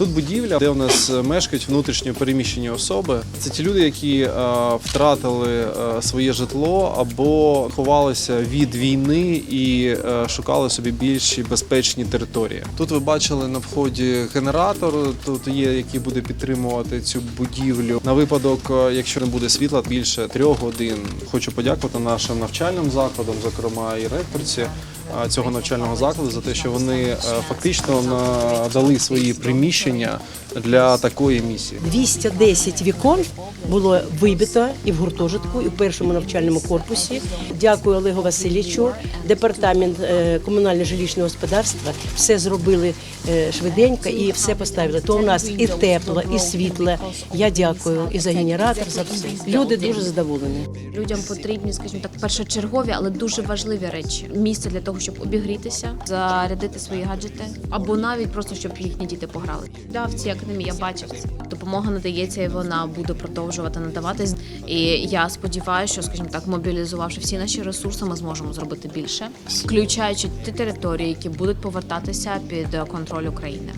Тут будівля, де у нас е, мешкають внутрішньо переміщені особи. Це ті люди, які е, втратили е, своє житло або ховалися від війни і шукали собі більш безпечні території. Тут ви бачили на вході генератор. Тут є, який буде підтримувати цю будівлю на випадок, якщо не буде світла більше трьох годин. Хочу подякувати нашим навчальним закладам, зокрема і ректорці цього навчального закладу, за те, що вони е, фактично надали свої приміщення для такої місії. 210 вікон було вибито і в гуртожитку, і в першому навчальному корпусі. Дякую Олегу Васильовичу, департамент е, комунального жилищного господарства. Все зробили е, швиденько і все поставили. То у нас і тепло, і світло. Я дякую і за генератор, за все. Люди дуже задоволені. Людям потрібні, скажімо так, першочергові, але дуже важливі речі. Місце для того, щоб обігрітися, зарядити свої гаджети, або навіть просто щоб їхні діти пограли. Да, в цій академії я бачив. Допомога надається, і вона буде продовжувати надаватись. І я сподіваюся, що, скажімо так, мобілізувавши всі наші ресурси, ми зможемо зробити більше, включаючи ті території, які будуть повертатися під контроль України.